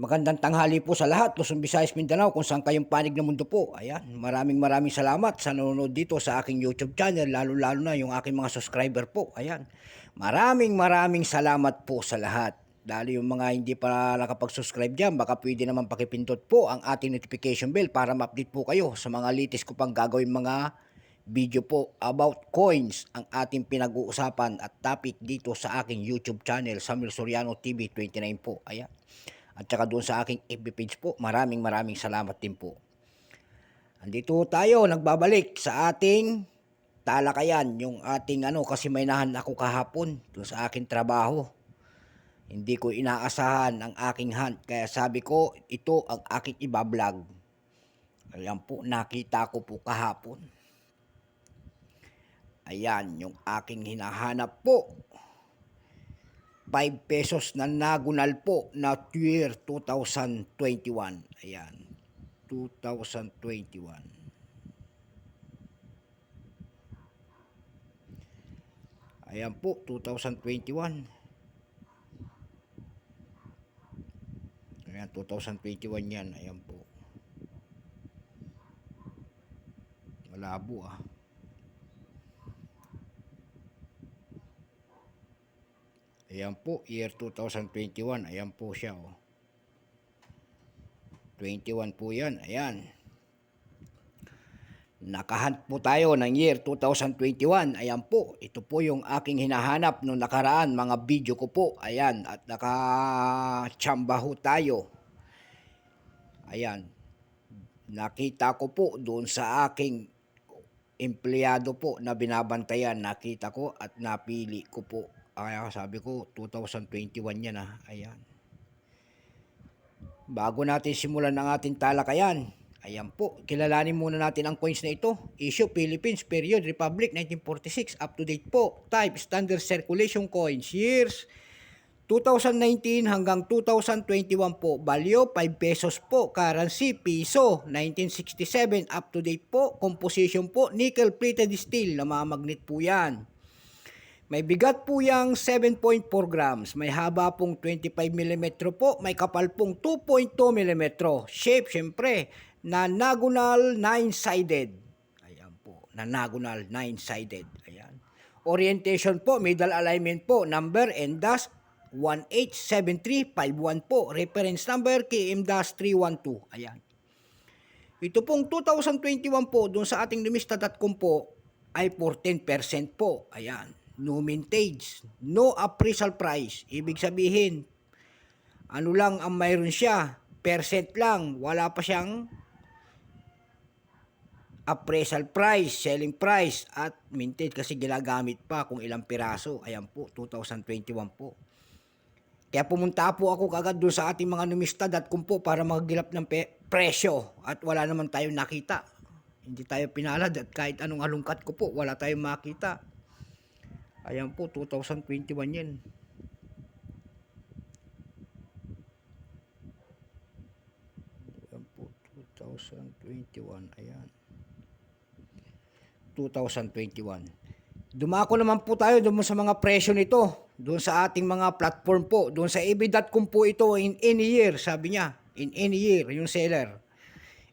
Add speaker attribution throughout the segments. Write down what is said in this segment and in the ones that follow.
Speaker 1: Magandang tanghali po sa lahat, Luzon, Visayas, Mindanao, kung saan kayong panig ng mundo po. Ayan, maraming maraming salamat sa nanonood dito sa aking YouTube channel, lalo-lalo na yung aking mga subscriber po. Ayan, maraming maraming salamat po sa lahat. Dahil yung mga hindi pa nakapag-subscribe dyan, baka pwede naman pakipindot po ang ating notification bell para ma-update po kayo sa mga latest ko pang gagawin mga video po about coins ang ating pinag-uusapan at topic dito sa aking YouTube channel, Samuel Soriano TV 29 po. Ayan. At saka doon sa aking FB page po, maraming maraming salamat din po. Andito tayo, nagbabalik sa ating talakayan, yung ating ano, kasi may nahan ako kahapon doon sa aking trabaho. Hindi ko inaasahan ang aking hunt, kaya sabi ko, ito ang aking ibablog. Ayan po, nakita ko po kahapon. Ayan, yung aking hinahanap po. 5 pesos na nagunal po na year 2021. Ayan, 2021. Ayan po, 2021. Ayan, 2021 yan. Ayan po. Malabo ah. Ayan po, year 2021. Ayan po siya, oh. 21 po yan. Ayan. Nakahunt po tayo ng year 2021. Ayan po. Ito po yung aking hinahanap nung nakaraan mga video ko po. Ayan. At nakachamba ho tayo. Ayan. Nakita ko po doon sa aking empleyado po na binabantayan. Nakita ko at napili ko po kaya sabi ko, 2021 yan ah. Ayan. Bago natin simulan ang ating talakayan, ayan po, kilalanin muna natin ang coins na ito. Issue Philippines, period, Republic, 1946, up to date po. Type, standard circulation coins, years, 2019 hanggang 2021 po. Value, 5 pesos po. Currency, piso, 1967, up to date po. Composition po, nickel plated steel, na mga magnet po yan. May bigat po yang 7.4 grams. May haba pong 25 mm po. May kapal pong 2.2 mm. Shape, syempre, na nagunal 9-sided. Ayan po, na nagunal 9-sided. Ayan. Orientation po, middle alignment po. Number and dash 187351 po. Reference number KM-312. Ayan. Ito pong 2021 po, doon sa ating lumista.com po, ay 14% po. Ayan no mintage, no appraisal price. Ibig sabihin, ano lang ang mayroon siya, percent lang, wala pa siyang appraisal price, selling price, at mintage kasi ginagamit pa kung ilang piraso. Ayan po, 2021 po. Kaya pumunta po ako kagad doon sa ating mga numista.com po para magilap ng pe- presyo at wala naman tayong nakita. Hindi tayo pinalad at kahit anong alungkat ko po, wala tayong makita. Ayan po, 2021 yan. Ayan po, 2021. Ayan. 2021. Dumako naman po tayo doon sa mga presyo nito. Doon sa ating mga platform po. Doon sa ebi.com po ito in any year, sabi niya. In any year, yung seller.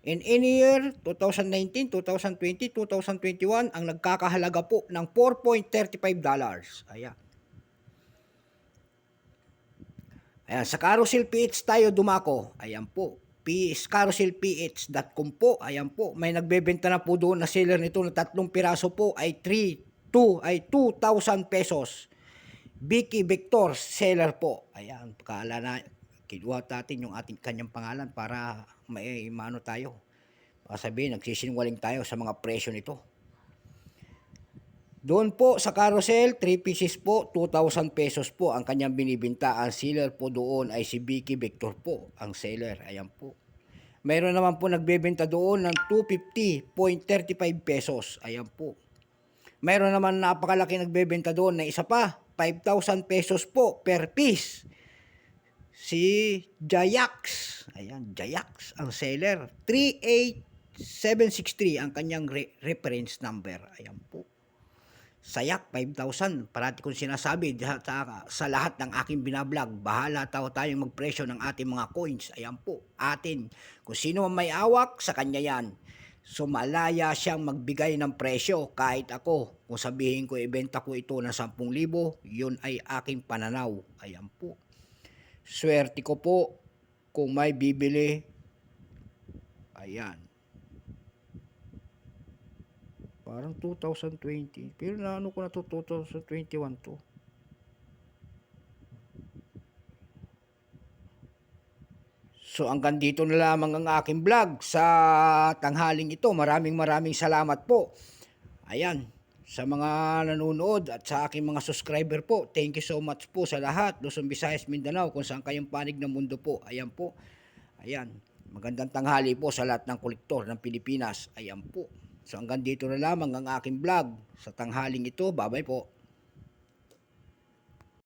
Speaker 1: In any year, 2019, 2020, 2021, ang nagkakahalaga po ng 4.35 dollars. Ayan. Ayan, sa Carousel PH tayo dumako. Ayan po. P carouselph.com po. Ayan po. May nagbebenta na po doon na seller nito na tatlong piraso po ay 3, 2, ay 2,000 pesos. Vicky Victor seller po. Ayan, kala na kinuha natin yung ating kanyang pangalan para may maano tayo. Baka sabihin, nagsisinwaling tayo sa mga presyo nito. Doon po sa carousel, 3 pieces po, 2,000 pesos po ang kanyang binibinta. Ang seller po doon ay si Vicky Victor po, ang seller. Ayan po. Meron naman po nagbebenta doon ng 250.35 pesos. Ayan po. Meron naman napakalaki nagbebenta doon na isa pa, 5,000 pesos po per piece si Jayax. Ayan, Jayax ang seller. 38763 ang kanyang re- reference number. Ayan po. Sayak 5,000. Parati kong sinasabi sa, sa, lahat ng aking binablog, bahala tayo tayong magpresyo ng ating mga coins. Ayan po, atin. Kung sino man may awak, sa kanya yan. So malaya siyang magbigay ng presyo kahit ako. Kung sabihin ko ibenta ko ito ng 10,000, yun ay aking pananaw. Ayan po. Swerte ko po kung may bibili. Ayan. Parang 2020. Pero naano ko na to 2021 to. So hanggang dito na lamang ang aking vlog sa tanghaling ito. Maraming maraming salamat po. Ayan, sa mga nanonood at sa aking mga subscriber po. Thank you so much po sa lahat. Luzon, Visayas, Mindanao, kung saan kayong panig ng mundo po. Ayan po. Ayan, magandang tanghali po sa lahat ng kolektor ng Pilipinas. Ayan po. So hanggang dito na lamang ang aking vlog sa tanghaling ito. Bye-bye po.